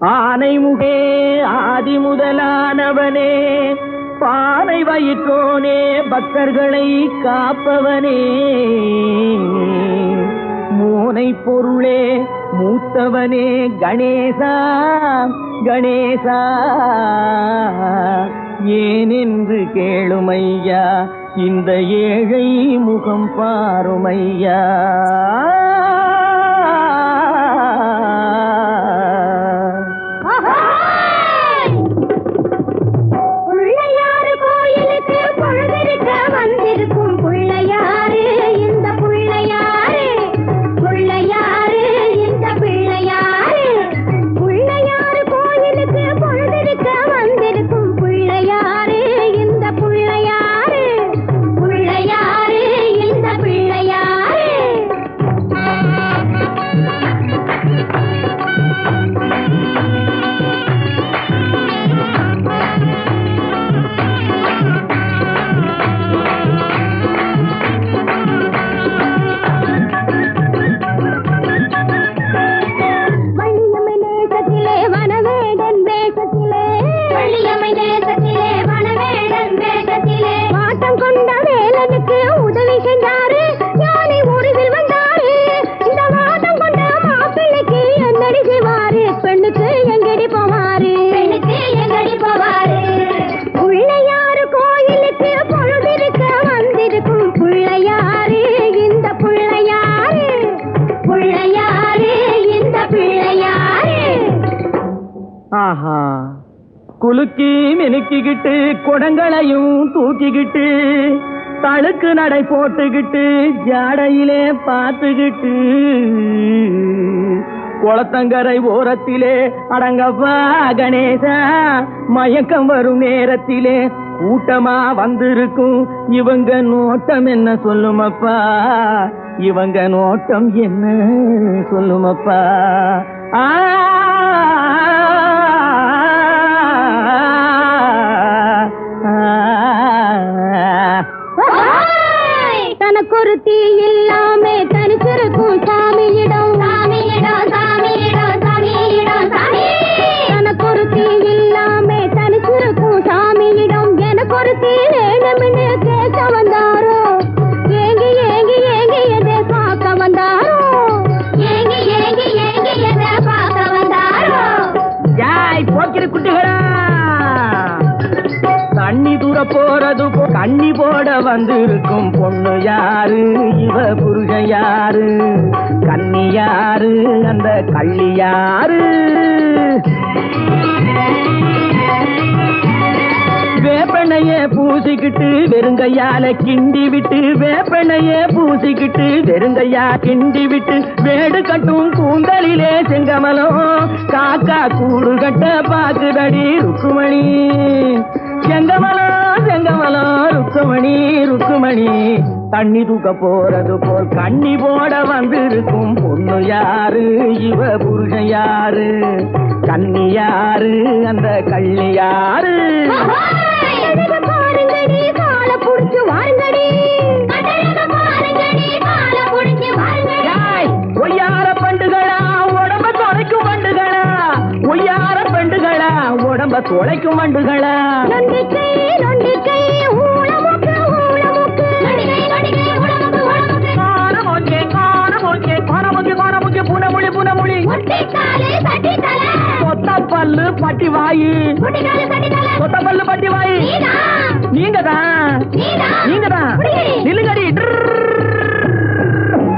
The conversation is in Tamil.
ஆனைமுகே ஆதி முதலானவனே பானை வயிற்றோனே பக்தர்களை காப்பவனே. மூனை பொருளே மூத்தவனே கணேசா கணேசா. ஏனென்று கேளுமையா இந்த ஏழை முகம் பாருமையா. ஆஹா. குலுக்கி மினுக்கிக்கிட்டு குடங்களையும் தூக்கிக்கிட்டு தழுக்கு நடை போட்டுக்கிட்டு ஜாடையிலே பார்த்துக்கிட்டு குளத்தங்கரை ஓரத்திலே அடங்கப்பா கணேசா மயக்கம் வரும் நேரத்திலே கூட்டமா வந்திருக்கும். இவங்க நோட்டம் என்ன சொல்லுமப்பா? இவங்க நோட்டம் என்ன சொல்லுமப்பா? ஆ தனக்கு ஒரு தீ இல்லாம தனிச்சிருக்கும் சாமியிடம். சாமியிடம் சாமியிடம் சாமியிடம் சாமி. தனக்கு ஒரு தீ இல்லாம தனிச்சிருக்கும் சாமியிடம். எனக்கு ஒரு தீ வேணும்னு கேட்க வந்தாரோ? ஏங்கி ஏங்கி ஏங்கி எதை பார்க்க வந்தாரோ? ஏங்கி ஏங்கி ஏங்கி எதை பார்க்க வந்தாரோ? யாய் போக்கிற குட்டிகளா. தண்ணி தூர போறது போ பண்ணி போட வந்திருக்கும் பொண்ணு யாரு? இவ புருஷன் யாரு? கன்னி யாரு? அந்த கள்ளி யாரு? வேப்பெண்ணைய பூசிக்கிட்டு வெறுங்கையால கிண்டி விட்டு வேப்பெண்ணைய பூசிக்கிட்டு வெறுங்கையா கிண்டி விட்டு வேடு கட்டும் கூந்தலிலே செங்கமலம் காக்கா கூடு கட்ட பாக்குதடி ருக்குமணி. செங்கமலம் செங்கமலம். ருக்குமணி ருக்குமணி. தண்ணி தூக்க போறது போல் கண்ணி போட வந்திருக்கும் பொண்ணு யாரு? இவ புருஷன் யாரு? கன்னி யாரு? அந்த கள்ளி யாரு? அழக பாருங்கடி கால புடிச்சு வாருங்கடி பல்லு பட்டி வாயி. சொத்த